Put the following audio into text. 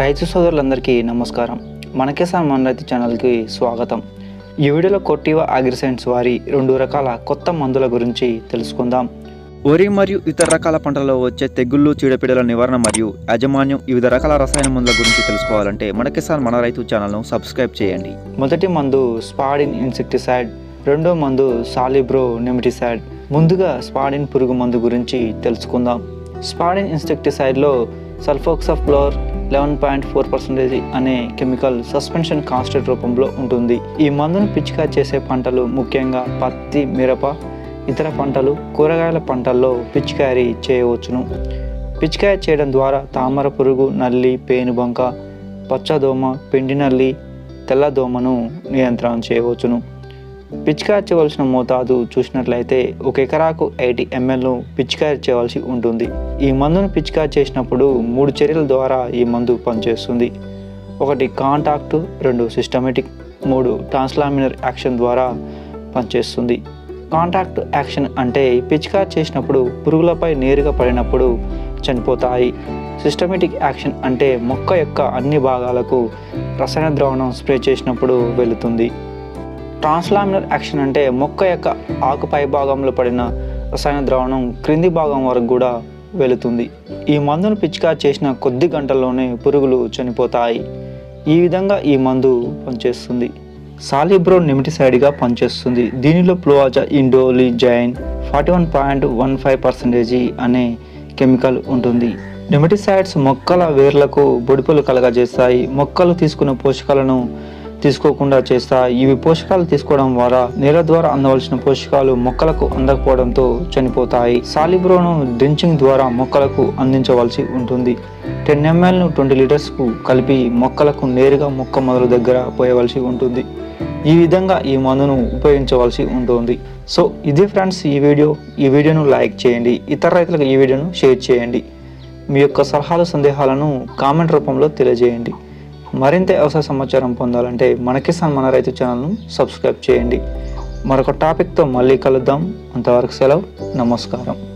రైతు సోదరులందరికీ నమస్కారం. మన కిసాన్ మన రైతు ఛానల్కి స్వాగతం. ఈ వీడియోలో కొట్టివా అగ్రిసెంట్స్ వారి రెండు రకాల కొత్త మందుల గురించి తెలుసుకుందాం. వరి మరియు ఇతర రకాల పంటలలో వచ్చే తెగుళ్ళు చీడపీడల నివారణ మరియు యాజమాన్యం వివిధ రకాల రసాయన మందుల గురించి తెలుసుకోవాలంటే మన కిసాన్ మన రైతు ఛానల్ను సబ్స్క్రైబ్ చేయండి. మొదటి మందు స్పాడిన్ ఇన్సెక్టిసైడ్ రెండో మందు సాలిబ్రో నెమిటిసైడ్. ముందుగా స్పాడిన్ పురుగు మందు గురించి తెలుసుకుందాం. స్పాడిన్ ఇన్సెక్టిసైడ్లో sulfoxaflor eleven point four percentage అనే కెమికల్ సస్పెన్షన్ కాన్స్టెంట్ రూపంలో ఉంటుంది. ఈ మందును పిచికా చేసే పంటలు ముఖ్యంగా పత్తి మిరప ఇతర పంటలు కూరగాయల పంటల్లో పిచికారీ చేయవచ్చును. పిచికారీ చేయడం ద్వారా తామర పురుగు నల్లి పేనుబంక పచ్చదోమ పిండి నల్లి తెల్లదోమను నియంత్రణ చేయవచ్చును. పిచికారి చేయవలసిన మోతాదు చూసినట్లయితే ఒక ఎకరాకు ఎయిటీ ఎంఎల్ను పిచికారి చేయవలసి ఉంటుంది. ఈ మందును పిచికారి చేసినప్పుడు మూడు చర్యల ద్వారా ఈ మందు పనిచేస్తుంది. ఒకటి కాంటాక్ట్ రెండు సిస్టమేటిక్ మూడు ట్రాన్స్లామినర్ యాక్షన్ ద్వారా పనిచేస్తుంది. కాంటాక్ట్ యాక్షన్ అంటే పిచికారి చేసినప్పుడు పురుగులపై నేరుగా పడినప్పుడు చనిపోతాయి. సిస్టమేటిక్ యాక్షన్ అంటే మొక్క యొక్క అన్ని భాగాలకు రసాయన ద్రావణం స్ప్రే చేసినప్పుడు వెళుతుంది. ట్రాన్స్లామినర్ యాక్షన్ అంటే మొక్క యొక్క ఆకు పై భాగంలో పడిన రసాయన ద్రావణం క్రింది భాగం వరకు కూడా వెళుతుంది. ఈ మందును పిచికా చేసిన కొద్ది గంటల్లోనే పురుగులు చనిపోతాయి. ఈ విధంగా ఈ మందు పనిచేస్తుంది. సాలిబ్రో నిమిటిసైడ్గా పనిచేస్తుంది. దీనిలో fluazaindolizine forty one point one five percentage అనే కెమికల్ ఉంటుంది. నెమటిసైడ్స్ మొక్కల వేర్లకు బొడిపలు కలగజేస్తాయి. మొక్కలు తీసుకున్న పోషకాలను తీసుకోకుండా చేస్తాయి ఇవి పోషకాలు తీసుకోవడం ద్వారా నేల ద్వారా అందవలసిన పోషకాలు మొక్కలకు అందకపోవడంతో చనిపోతాయి. సాలిబ్రోను డ్రించింగ్ ద్వారా మొక్కలకు అందించవలసి ఉంటుంది. టెన్ ఎంఎల్ను ట్వంటీ లీటర్స్కు కలిపి మొక్కలకు నేరుగా మొక్క మొదలు దగ్గర పోయవలసి ఉంటుంది. ఈ విధంగా ఈ మందును ఉపయోగించవలసి ఉంటుంది. సో ఇది ఫ్రెండ్స్ ఈ వీడియో. ఈ వీడియోను లైక్ చేయండి. ఇతర రైతులకు ఈ వీడియోను షేర్ చేయండి. మీ యొక్క సలహాలు సందేహాలను కామెంట్ రూపంలో తెలియజేయండి. మరింత వ్యవసాయ సమాచారం పొందాలంటే మన కిసాన్ మన రైతు ఛానల్ను సబ్స్క్రైబ్ చేయండి. మరొక టాపిక్తో మళ్ళీ కలుద్దాం. అంతవరకు సెలవు. నమస్కారం.